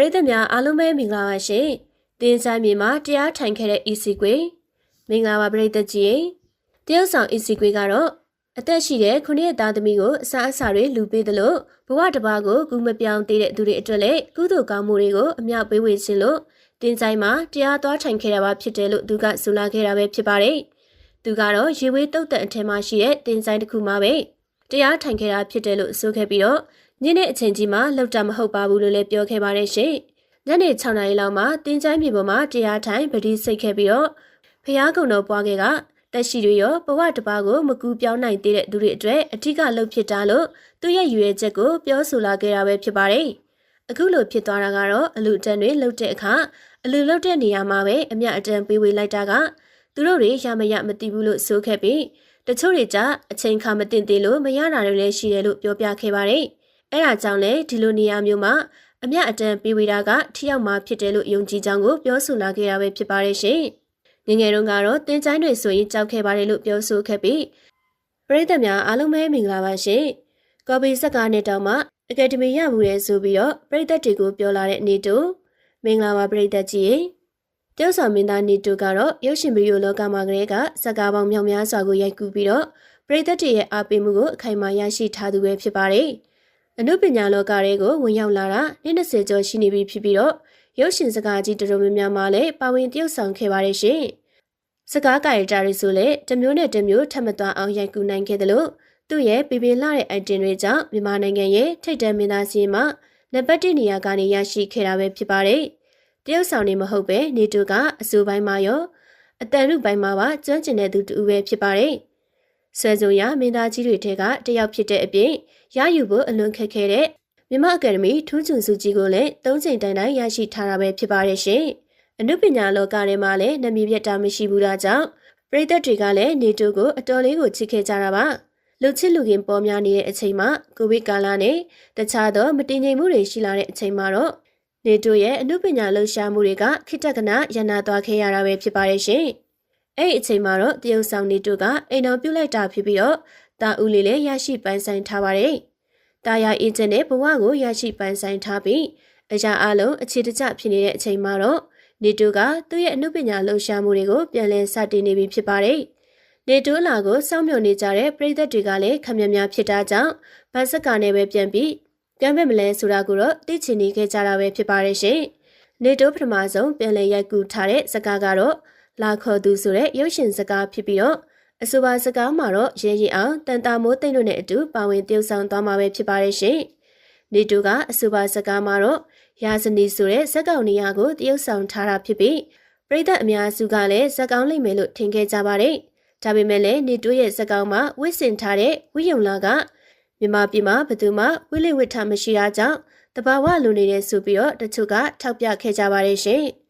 ရိသတ်များအားလုံးပဲမင်္ဂလာပါရှင်။တင်းဆိုင်မြေမှာတရားထိုင်ခဲ့တဲ့ EC ကွေမင်္ဂလာပါပရိသတ်ကြီး။တရုတ်ဆောင် EC ကွေကတော့အသက်ရှိတဲ့ခုနှစ်သားသမီးကိုအစားအစာတွေလူပေးသလိုဘဝတစ်ပါးကိုကူမပြောင်းသေးတဲ့သူတွေအတွက်လည်းကုသိုလ်ကောင်းမှုတွေကိုအမြောက်ပေးဝေခြင်းလို့တင်းဆိုင်မှာတရားသွားထိုင်ခဲ့တာပါဖြစ်တယ်လို့သူကဆိုလာခဲ့တာပဲဖြစ်ပါတယ်။သူကတော့ရေဝေးတုတ်တန်အထက်မှာရှိတဲ့တင်းဆိုင်တစ်ခုမှာပဲတရားထိုင်ခဲ့တာဖြစ်တယ်လို့ဆိုခဲ့ပြီးတော့ ညနေအချိန်ကြီးမှာလောက်တာမဟုတ်ပါဘူးလို့လည်းပြောခဲ့ပါတယ်ရှင်။ညနေ6နာရီလောက်မှာတင်းချိုင်းမြေပေါ်မှာတရားထိုင်ပတိစိတ်ခဲ့ပြီးတော့ဖျားကုံတော်ပွားခဲ့ကတက်ရှိတွေရောဘဝတစ်ပါးကိုမကူပြောင်းနိုင်သေးတဲ့သူတွေအတွက်အထူးကလှုပ်ဖြစ်တာလို့သူရဲ့ရွေချက်ကိုပြောဆိုလာခဲ့တာပဲဖြစ်ပါတယ်။အခုလိုဖြစ်သွားတာကတော့အလူတန်းတွေလှုပ်တဲ့အခါအလူလှုပ်တဲ့နေရာမှာပဲအမြအတန်းပေးဝေလိုက်တာကသူတို့တွေရမရမသိဘူးလို့ဆိုခဲ့ပြီးတချို့တွေကအချိန်ခါမတင်သေးလို့မရတာတွေလည်းရှိတယ်လို့ပြောပြခဲ့ပါတယ်။ အဲဒါကြောင့်လေဒီလိုနေရာမျိုးမှာအမျက်အတန်ပေးဝေတာကထိရောက်မှာဖြစ်တယ်လို့ယုံကြည်ကြောင်းကိုပြောဆိုလာခဲ့တာပဲဖြစ်ပါတယ်ရှင်။ငငယ်တုန်းကတော့တင်းချိုင်းတွေဆိုရင်ကြောက်ခဲ့ပါတယ်လို့ပြောဆိုခဲ့ပြီးပရိသတ်များအားလုံးပဲမင်္ဂလာပါရှင်။ကော်ပီဆက်ကားနဲ့တောင်မှအကယ်ဒမီရမှုရဲဆိုပြီးတော့ပရိသတ်တွေကိုပြောလာတဲ့အနေတူမင်္ဂလာပါပရိသတ်ကြီးရေ။ကျောင်းဆောင်မင်းသားနေတူကတော့ရုပ်ရှင်ဗီဒီယိုလောကမှာကလေးကစကားပေါင်းမြောက်များစွာကိုရိုက်ကူးပြီးတော့ပရိသတ်တွေရဲ့အားပေးမှုကိုအခိုင်အမာရရှိထားသူပဲဖြစ်ပါတယ်။ အနုပညာလောကတွေကိုဝင်ရောက်လာတာနှစ်20ကျော်ရှိနေပြီဖြစ်ပြီးတော့ရုပ်ရှင်စကားကြီးတော်တော်များများမှလည်းပါဝင်တရုပ်ဆောင်ခဲ့ပါတယ်ရှင်။စကားကာရီတာတွေဆိုလည်းတစ်မျိုးနဲ့တစ်မျိုးထပ်မသွားအောင်ရိုက်ကူးနိုင်ခဲ့တယ်လို့သူ့ရဲ့ပြပြလှတဲ့ item တွေကြောင့်မြန်မာနိုင်ငံရဲ့ထိတ်တန့်မင်းသားစီးမှာနံပါတ်1နေရာကနေရရှိခဲ့တာပဲဖြစ်ပါတယ်။တရုပ်ဆောင်နေမဟုတ်ပဲနေတူကအစိုးပိုင်းမှာရောအတန်ရုပ်ပိုင်းမှာပါကျွမ်းကျင်တဲ့သူတူပဲဖြစ်ပါတယ်။ ဆွဲစုံရမင်းသားကြီးတွေထဲကတယောက်ဖြစ်တဲ့အပြင်ရယူဖို့အလွန်ခက်ခဲတဲ့မြမအကယ်ဒမီထူးချွန်စုကြီးကိုလည်း၃ချိန်တိုင်တိုင်ရရှိထားတာပဲဖြစ်ပါတယ်ရှင်။အနုပညာလောကထဲမှာလည်းနမီပြတ်တာမရှိဘူးတာကြောင့်ပရိသတ်တွေကလည်းနေတိုကိုအတော်လေးကိုချစ်ခဲ့ကြတာပါ။လူချစ်လူခင်ပေါ်များနေတဲ့အချိန်မှာကိုဗစ်ကာလနဲ့တခြားသောမတည်ငြိမ်မှုတွေရှိလာတဲ့အချိန်မှာတော့နေတိုရဲ့အနုပညာလှုပ်ရှားမှုတွေကခိတက္ကနာရန်နာသွားခဲ့ရတာပဲဖြစ်ပါတယ်ရှင်။ အဲ့ဒီအချိန်မှာတော့တရုတ်ဆောင်နေတို့ကအိမ်တော်ပြုတ်လိုက်တာဖြစ်ပြီးတော့တာဦးလေးလည်းရရှိပိုင်ဆိုင်ထားပါတယ်။တာယာအေဂျင့်နဲ့ဘဝကိုရရှိပိုင်ဆိုင်ထားပြီးအရာအလုံးအခြေတကျဖြစ်နေတဲ့အချိန်မှာတော့နေတိုကသူ့ရဲ့အမှုပညာလှူရှာမှုတွေကိုပြန်လည်စတင်နေပြီဖြစ်ပါတယ်။နေတိုလာကိုစောင့်မျှော်နေကြတဲ့ပရိသတ်တွေကလည်းခမများများဖြစ်တာကြောင့်ဗတ်စကာနဲ့ပဲပြန်ပြီးပြန်မဲ့မလဲဆိုတာကိုတော့သိချင်နေခဲ့ကြတာပဲဖြစ်ပါတယ်ရှင်။နေတိုပထမဆုံးပြန်လည်ရိုက်ကူးထားတဲ့စကားကတော့ လာခေါ်သူဆိုတဲ့ရုပ်ရှင်စကားဖြစ်ပြီးတော့အဆိုပါစကားမှာတော့ရဲရဲအောင်တန်တာမိုးသိမ့်တို့နဲ့အတူပါဝင်တည်ဆောင်သွားမှာပဲဖြစ်ပါတယ်ရှင်။နေတူကအဆိုပါစကားမှာတော့ရာဇနီဆိုတဲ့ဇက်ကောင်နေရာကိုတည်ဆောင်ထားတာဖြစ်ပြီးပရိသတ်အများစုကလည်းဇက်ကောင်လိမ့်မယ်လို့ထင်ခဲ့ကြပါတယ်။ဒါပေမဲ့လည်းနေတူရဲ့ဇက်ကောင်မှာဝစ်စင်ထားတဲ့ဝိယုံလာကမြမပြည်မှာဘသူမှဝိလိဝိထမရှိတာကြောင့်တဘာဝလူနေတဲ့ဆိုပြီးတော့တချို့ကထောက်ပြခဲ့ကြပါတယ်ရှင်။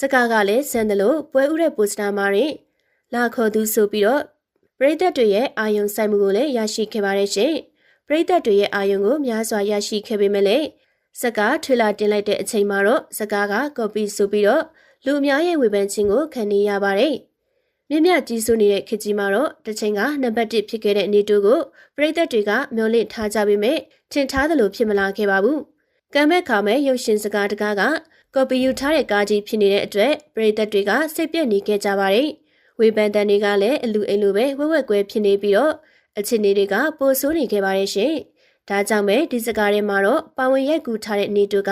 စကားကလည်းဆန်တယ်လို့ပွဲဥတဲ့ပိုစတာမှာရင်လာခေါ်သူဆိုပြီးတော့ပရိသတ်တွေရဲ့အာယုံဆိုင်မှုကိုလည်းရရှိခဲ့ပါတယ်ရှင်။ပရိသတ်တွေရဲ့အာယုံကိုများစွာရရှိခဲ့ပေမဲ့လည်းစကားထွေလာတင်လိုက်တဲ့အချိန်မှာတော့စကားကကော်ပီဆိုပြီးတော့လူအများရဲ့ဝေဖန်ခြင်းကိုခံနေရပါတယ်။မြင့်မြတ်ကြီးစိုးနေတဲ့ခေတ်ကြီးမှာတော့တစ်ချိန်ကနံပါတ်1ဖြစ်ခဲ့တဲ့အနေတူကိုပရိသတ်တွေကမျှော်လင့်ထားကြပေမဲ့ထင်ထားသလိုဖြစ်မလာခဲ့ပါဘူး။ကံမဲ့ခါမဲ့ရုပ်ရှင်စကားတကားက ကော်ပီယူထားတဲ့ကားကြီးဖြစ်နေတဲ့အတွက်ပရိသတ်တွေကစိတ်ပြက်နေခဲ့ကြပါတယ်။ဝေဖန်တန်တွေကလည်းအလူအိမ်လိုပဲဝက်ဝက်ကွဲဖြစ်နေပြီးတော့အချစ်နေတွေကပိုဆိုးနေခဲ့ပါတယ်ရှင်။ဒါကြောင့်ပဲဒီစကားထဲမှာတော့ပါဝင်ရိုက်ကူးထားတဲ့နေတူက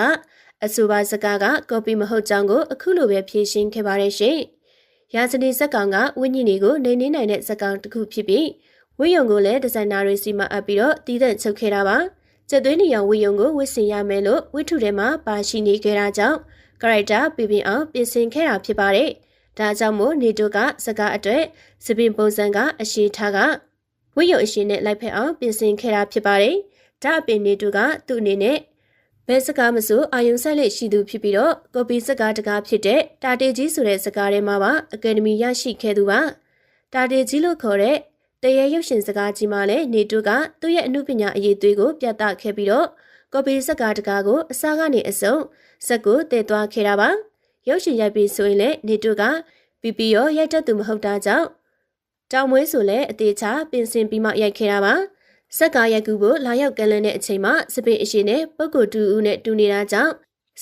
အဆိုပါစကားကကော်ပီမဟုတ်ကြောင်းကိုအခုလိုပဲဖြေရှင်းခဲ့ပါတယ်ရှင်။ရာဇနီဇက်ကောင်ကဝိညာဉ်တွေကိုနေနေနိုင်တဲ့ဇက်ကောင်တစ်ခုဖြစ်ပြီးဝိယုံကိုလည်းဒီဇိုင်နာတွေစီမအပ်ပြီးတော့တည်တဲ့ချုပ်ခဲ့တာပါ။ ကျက်သွေးနေရောင်ဝေယုံကိုဝစ်ဆင်ရမယ်လို့ဝိထုထဲမှာပါရှိနေခဲ့တာကြောင့်ကရိုက်တာပြပြအောင်ပြင်ဆင်ခဲ့တာဖြစ်ပါတယ်။ဒါကြောင့်မို့နေတိုကစကားအတွက်စပင်ပုံစံကအရှိထားကဝိယုံအရှိနဲ့လိုက်ဖက်အောင်ပြင်ဆင်ခဲ့တာဖြစ်ပါတယ်။ဒါအပြင်နေတိုကသူ့အနေနဲ့ဘယ်စကားမဆိုအာယုံဆိုင်လက်ရှိသူဖြစ်ပြီးတော့ကော်ပီစကားတကားဖြစ်တဲ့တာတေကြီးဆိုတဲ့စကားထဲမှာပါအကယ်ဒမီရရှိခဲ့သူပါ။တာတေကြီးလို့ခေါ်တဲ့ တရေရုပ်ရှင်စကားကြီးမှလည်းနေတူကသူ့ရဲ့အမှုပညာအရေးသွေးကိုပြသခဲ့ပြီးတော့ကော်ပီစကားတကားကိုအစားကနေအစုံစက်ကိုတည်သွားခဲ့တာပါရုပ်ရှင်ရိုက်ပြီးဆိုရင်လည်းနေတူကပီပီရောရိုက်တတ်သူမဟုတ်တာကြောင့်တောင်မွေးဆိုလည်းအသေးချပင်စင်ပြီးမှရိုက်ခဲ့တာပါစက်ကားရိုက်ကူဖို့လာရောက်ကန်လန်းတဲ့အချိန်မှာစပင်အရှင်နဲ့ပုဂ္ဂိုလ်တူဦးနဲ့တူနေတာကြောင့်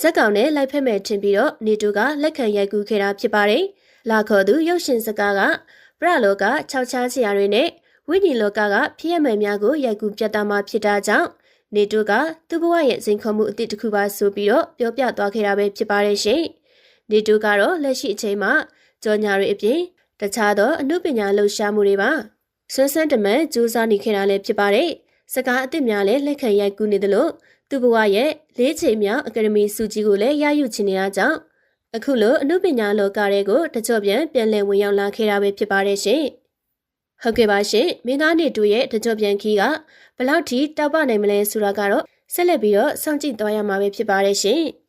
ဇက်ကောင်နဲ့လိုက်ဖက်မဲ့ထင်ပြီးတော့နေတူကလက်ခံရိုက်ကူးခဲ့တာဖြစ်ပါတယ်။လာခေါ်သူရုပ်ရှင်စကားက ပရလောက6ချားချရာတွေနဲ့ဝိညာဉ်လောကကဖြစ်ရမယ်များကိုရိုက်ကူးပြသမှာဖြစ်တာကြောင့်နေတူကသူ့ဘဝရဲ့စိန်ခေါ်မှုအသစ်တစ်ခုပါဆိုပြီးတော့ပြောပြသွားခဲ့တာပဲဖြစ်ပါတယ်ရှင်။နေတူကတော့လက်ရှိအချိန်မှာကြော်ညာတွေအပြင်တခြားသောအမှုပညာလှူရှားမှုတွေပါဆွမ်းဆန်းတမန်စူးစမ်းနေခဲ့တာလည်းဖြစ်ပါတယ်။စကားအသစ်များလည်းလက်ခံရိုက်ကူးနေသလိုသူ့ဘဝရဲ့လေးချိန်မြောက်အကယ်ဒမီစုကြီးကိုလည်းရယူချင်နေတာကြောင့် အခုလိုအမှုပညာလောကတွေကိုတကြော့ပြန်ပြန်လည်ဝင်ရောက်လာခဲ့တာပဲဖြစ်ပါတယ်ရှင်။ဟုတ်ကဲ့ပါရှင်မင်းသားနေတူရဲ့တကြော့ပြန်ခီးကဘလောက်ထိတောက်ပနိုင်မလဲဆိုတာကတော့ဆက်လက်ပြီးတော့စောင့်ကြည့်သွားရမှာပဲဖြစ်ပါတယ်ရှင်။